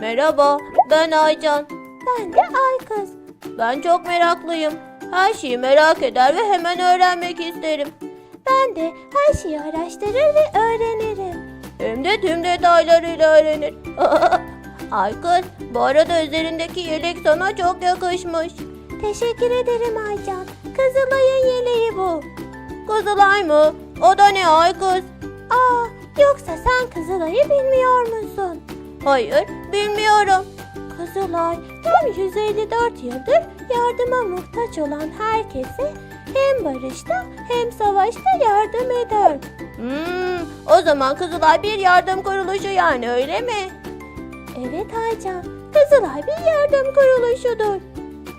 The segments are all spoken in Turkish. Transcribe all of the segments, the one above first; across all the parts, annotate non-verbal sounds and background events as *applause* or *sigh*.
Merhaba, ben Aycan. Ben de Aykız. Ben çok meraklıyım. Her şeyi merak eder ve hemen öğrenmek isterim. Ben de her şeyi araştırır ve öğrenirim. Hem de tüm detaylarıyla öğrenir. *laughs* Aykız, bu arada üzerindeki yelek sana çok yakışmış. Teşekkür ederim Aycan. Kızılay'ın yeleği bu. Kızılay mı? O da ne Aykız? Aa, yoksa sen Kızılay'ı bilmiyor musun? Hayır, bilmiyorum. Kızılay tam 154 yıldır yardıma muhtaç olan herkese hem barışta hem savaşta yardım eder. Hmm, o zaman Kızılay bir yardım kuruluşu yani öyle mi? Evet Aycan, Kızılay bir yardım kuruluşudur.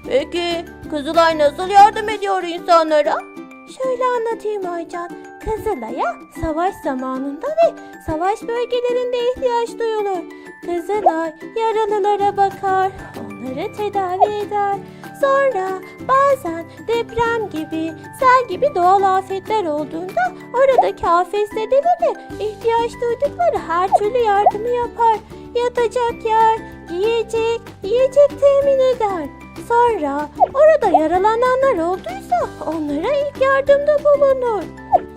Peki Kızılay nasıl yardım ediyor insanlara? Şöyle anlatayım Aycan. Kızılay'a savaş zamanında ve savaş bölgelerinde ihtiyaç duyulur. Kızılay yaralılara bakar, onları tedavi eder. Sonra bazen deprem gibi, sel gibi doğal afetler olduğunda oradaki afetzedelere ihtiyaç duydukları her türlü yardımı yapar. Yatacak yer, yiyecek, yiyecek temin eder. Sonra orada yaralananlar olduysa onlara ilk yardımda bulunur.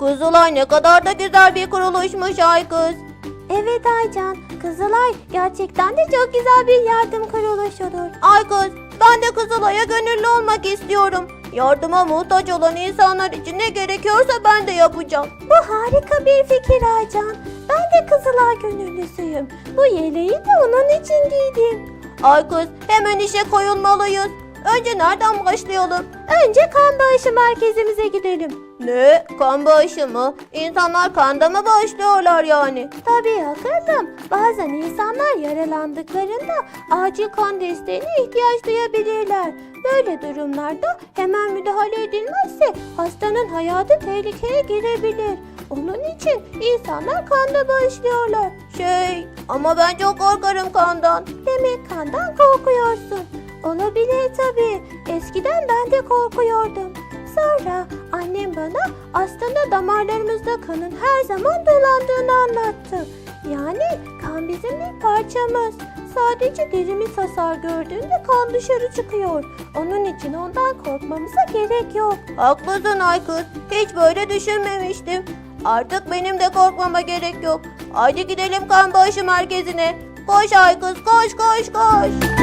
Kızılay ne kadar da güzel bir kuruluşmuş ay kız. Evet Aycan, Kızılay gerçekten de çok güzel bir yardım kuruluşudur. Ay kız, ben de Kızılay'a gönüllü olmak istiyorum. Yardıma muhtaç olan insanlar için ne gerekiyorsa ben de yapacağım. Bu harika bir fikir Aycan. Ben de Kızılay gönüllüsüyüm. Bu yeleği de onun için giydim. Ay kız, hemen işe koyulmalıyız. Önce nereden başlayalım? Önce kan bağışı merkezimize gidelim. Ne? Kan bağışı mı? İnsanlar kanda mı bağışlıyorlar yani? Tabii akıllım. Bazen insanlar yaralandıklarında acil kan desteğine ihtiyaç duyabilirler. Böyle durumlarda hemen müdahale edilmezse hastanın hayatı tehlikeye girebilir. Onun için insanlar kanda bağışlıyorlar. Şey ama ben çok korkarım kandan. Demek kandan korkuyorsun. Olabilir tabii. Eskiden ben de korkuyordum. Sonra annem bana aslında damarlarımızda kanın her zaman dolandığını anlattı. Yani kan bizim bir parçamız. Sadece derimiz hasar gördüğünde kan dışarı çıkıyor. Onun için ondan korkmamıza gerek yok. Haklısın Aykut. Hiç böyle düşünmemiştim. Artık benim de korkmama gerek yok. Haydi gidelim kan bağışı merkezine. Koş Aykut koş koş koş.